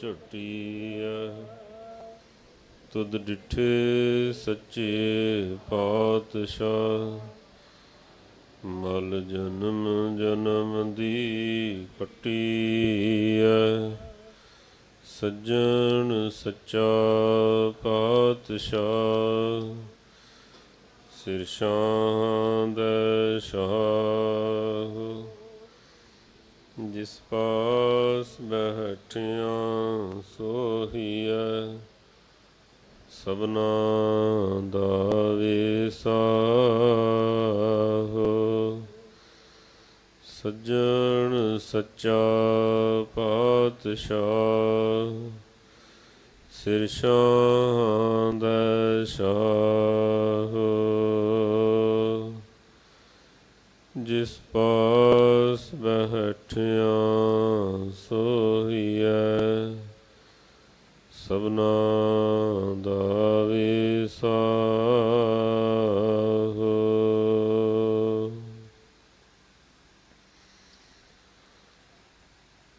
ਕੁਰਸੋਂ ਝਟੀਐ। ਤੁਧ ਡਿਠੇ ਸੱਚੇ ਪਾਤਸ਼ਾਹ। ਮਲ ਜਨਮ ਜਨਮ ਦੀ ਕੱਟੀਐ ਸੱਜਣ ਸੱਚਾ ਪਾਤਸ਼ਾਹ। ਸਿਰ ਸ਼ਾਹ ਦੇ ਸ਼ਾਹ ਜਿਸ ਪਾਸ ਬਹਿਠਿਆਂ ਸੋਹੀਐ ਸਭਨਾ ਦਾ ਵੇਸਾਹੋ। ਸੱਜਣ ਸੱਚਾ ਪਾਤਸ਼ਾਹ ਸਿਰ ਸ਼ਾਹ ਦਾ ਸ਼ਾਹ। ਜਿਸ ਪਾਸ ਬਹਿਠਿਆਂ ਸੋਹੀਐ ਸਭਨਾ ਦਾ ਵਿਸਾਹੋ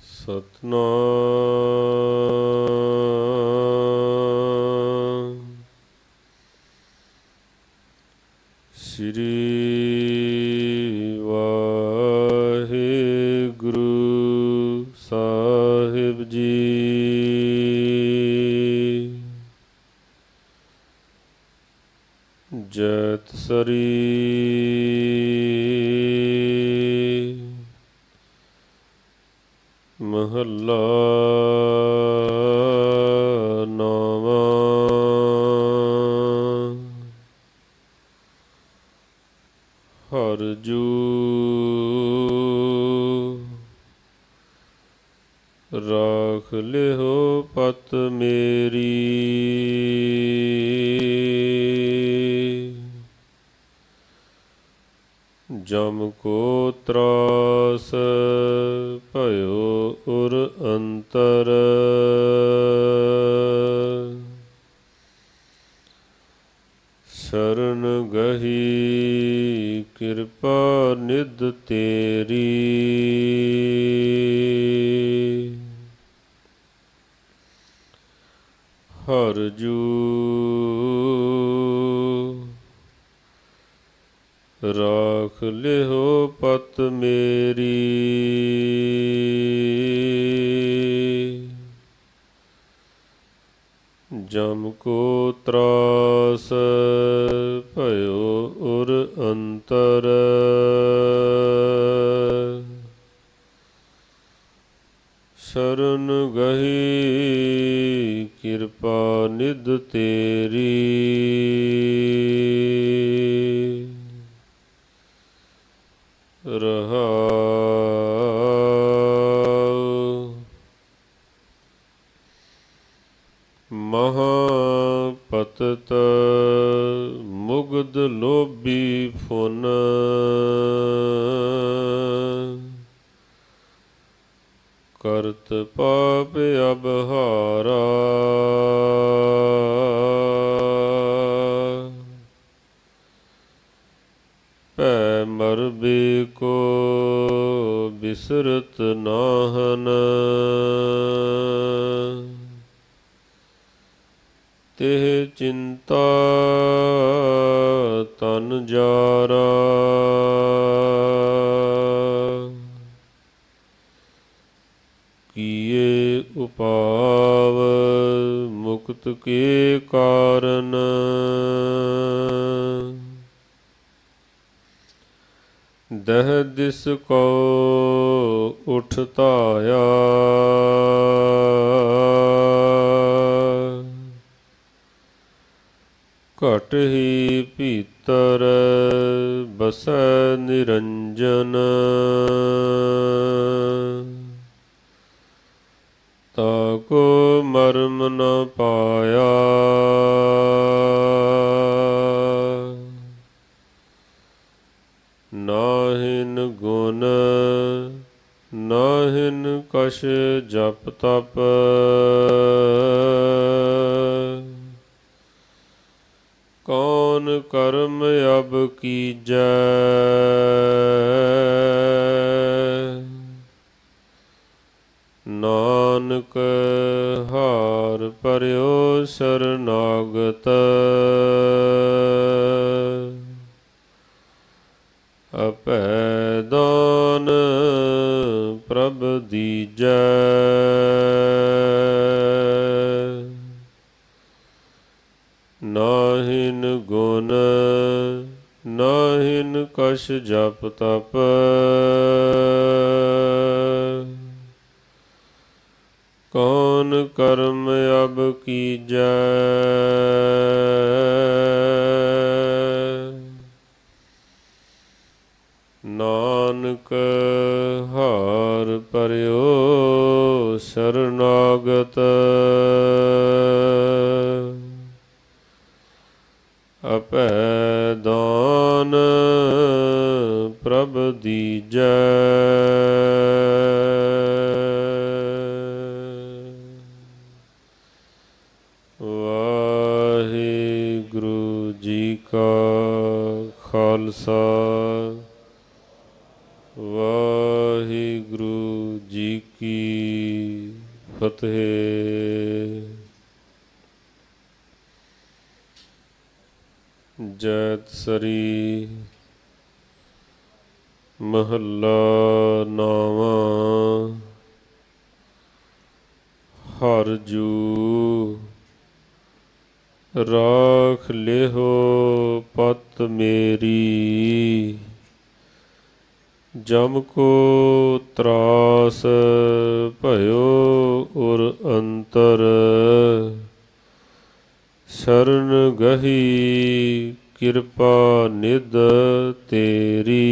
ਸਤਨਾਮ ਜੈਤ ਮਹੱਲਾ ਨੌਵਾਂ। ਹਰ ਜੂ ਰਾਖ ਲਿਓ ਪਤ ਮੇਰੀ। ਜਮ ਕੋ ਤਰਾਸ ਭਇਓ ਉਰ ਅੰਤਰ। ਸ਼ਰਨ ਗਹੀ ਕਿਰਪਾ ਨਿਧ ਤੇਰੀ। ਹਰ ਜੂ ਰਾਖ ਲਿਓ ਪਤ ਮੇਰੀ। ਜਮ ਕੋ ਤਰਾਸ ਭਇਓ ਉਰ ਅੰਤਰ। ਸ਼ਰਨ ਗਹੀ ਕਿਰਪਾ ਨਿਦ ਤੇਰੀ। ਰਹਾਉ ਮਹਾ ਪਤਤ ਮੁਗਦ ਲੋਭੀ ਫੁਨ। ਕਰਤ ਪਾਪ ਅਬਹਾਰਾ। ਬਿਸਰਤ ਨਾਹਨ। ਤੇ ਚਿੰਤਾ ਤਨ ਜਾਰਾ। ਕੀਏ ਉਪਾਵ ਮੁਕਤ ਕੇ ਕਾਰਨ। ਦਹ ਦਿਸ ਕੋ ਘਟ ਹੀ ਭੀਤਰ ਬਸੈ ਨਿਰੰਜਨ। ਤਾ ਕੋ ਮਰਮ ਨ ਪਾਇਆ। ਨਾਹਿਨ ਗੁਣ, ਨਾਹਿਨ ਕਸ਼ ਜਪ ਤਪ। ਕੌਣ ਕਰਮ ਅਬ ਕੀਜੈ? ਨਾਨਕ ਹਾਰ ਪਰਿਓ ਸਰਨਾਗਤ। ਅਪੈ ਦਾਨ ਪ੍ਰਭ ਦੀਜੈ ਨਾਹਿਨ ਗੁਣ ਨਾਹਿਨ ਕਛ ਜਪ ਤਪ। ਕੌਣ ਕਰਮ ਅਬ ਕੀਜੈ? ਨਾਨਕ ਹਾਰ ਪਰਿਓ ਸਰਨਾਗਤ। ਅਪੈ ਦਾਨ ਪ੍ਰਭ ਦੀਜੈ। ਵਾਹਿਗੁਰੂ ਜੀ ਕਾ ਖਾਲਸਾ। ਵਾਹਿਗੁਰੂ ਜੀ ਕੀ ਫਤਿਹ। ਜੈਤ ਸਰੀ ਮਹੱਲਾ ਨਾਵਾਂ, ਹਰ ਜੂ ਰਾਖ ਲਿਹੋ ਪਤ ਮੇਰੀ, ਜਮ ਕੋ ਤਰਾਸ ਭਇਓ ਉਰ ਅੰਤਰ। ਸ਼ਰਨ ਗਹੀ ਕਿਰਪਾ ਨਿਦ ਤੇਰੀ।